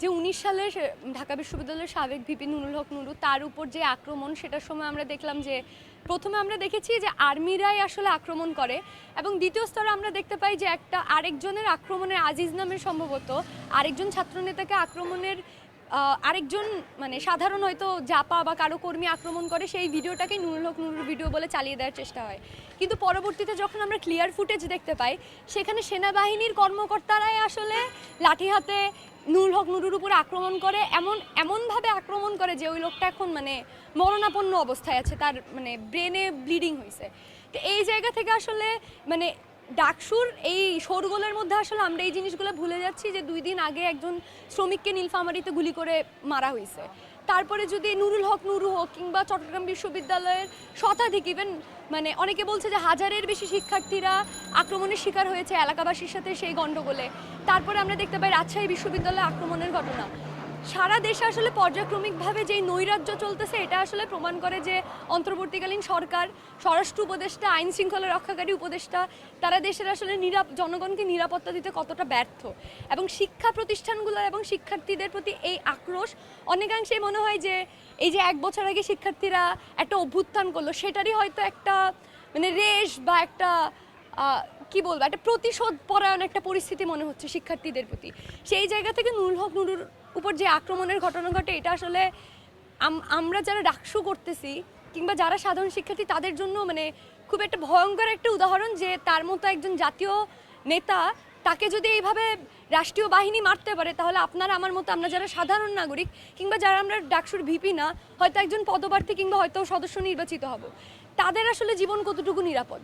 যে উনিশ সালের ঢাকা বিশ্ববিদ্যালয়ের সাবেক ভিপি নুরুল হক নুরু, তার উপর যে আক্রমণ, সেটার সময় আমরা দেখলাম যে প্রথমে আমরা দেখেছি যে আর্মিরাই আসলে আক্রমণ করে এবং দ্বিতীয় স্তরে আমরা দেখতে পাই যে একটা আরেকজনের আক্রমণের আজিজ নামের সম্ভবত আরেকজন ছাত্রনেতাকে আক্রমণের আরেকজন মানে সাধারণ হয়তো জাপা বা কারও কর্মী আক্রমণ করে, সেই ভিডিওটাকে নুরুল হক নুরুর ভিডিও বলে চালিয়ে দেওয়ার চেষ্টা হয়। কিন্তু পরবর্তীতে যখন আমরা ক্লিয়ার ফুটেজ দেখতে পাই, সেখানে সেনাবাহিনীর কর্মকর্তারাই আসলে লাঠি হাতে নুরুল হক নুরুর উপরে আক্রমণ করে, এমন, এমনভাবে আক্রমণ করে যে ওই লোকটা এখন মানে মরণাপন্ন অবস্থায় আছে, তার মানে ব্রেনে ব্লিডিং হয়েছে তো এই জায়গা থেকে আসলে মানে ডাকসুর এই শোরগোলের মধ্যে আসলে আমরা এই জিনিসগুলো ভুলে যাচ্ছি যে দুই দিন আগে একজন শ্রমিককে নীলফামারিতে গুলি করে মারা হয়েছে তারপরে যদি নুরুল হক, নুরু হোক কিংবা চট্টগ্রাম বিশ্ববিদ্যালয়ের শতাধিক ইভেন মানে অনেকে বলছে যে হাজারের বেশি শিক্ষার্থীরা আক্রমণের শিকার হয়েছে এলাকাবাসীর সাথে সেই গণ্ডগোলে তারপরে আমরা দেখতে পাই রাজশাহী বিশ্ববিদ্যালয়ে আক্রমণের ঘটনা। সারা দেশে আসলে পর্যায়ক্রমিকভাবে যেই নৈরাজ্য চলতেছে, এটা আসলে প্রমাণ করে যে অন্তর্বর্তীকালীন সরকার, স্বরাষ্ট্র উপদেষ্টা, আইন শৃঙ্খলা রক্ষাকারী উপদেষ্টা, তারা দেশের আসলে নিরাপ, জনগণকে নিরাপত্তা দিতে কতটা ব্যর্থ। এবং শিক্ষা প্রতিষ্ঠানগুলো এবং শিক্ষার্থীদের প্রতি এই আক্রোশ, অনেকাংশেই মনে হয় যে এই যে এক বছর আগে শিক্ষার্থীরা একটা অভ্যুত্থান করল, সেটারই হয়তো একটা মানে রেশ বা একটা কি বলব, একটা প্রতিশোধ পরায়ণ একটা পরিস্থিতি মনে হচ্ছে শিক্ষার্থীদের প্রতি। সেই জায়গা থেকে নুরুল হক নুরুর উপর যে আক্রমণের ঘটনা ঘটে, এটা আসলে আম- আমরা যারা ডাকসু করতেছি কিংবা যারা সাধারণ শিক্ষার্থী, তাদের জন্য মানে খুব একটা ভয়ঙ্কর একটা উদাহরণ যে তার মতো একজন জাতীয় নেতা তাকে যদি এইভাবে রাষ্ট্রীয় বাহিনী মারতে পারে, তাহলে আপনারা আমার মতো আমরা যারা সাধারণ নাগরিক কিংবা যারা আমরা ডাকসুর ভিপি না, হয়তো একজন পদপ্রার্থী কিংবা হয়তো সদস্য নির্বাচিত হব। তাদের আসলে জীবন কতটুকু নিরাপদ?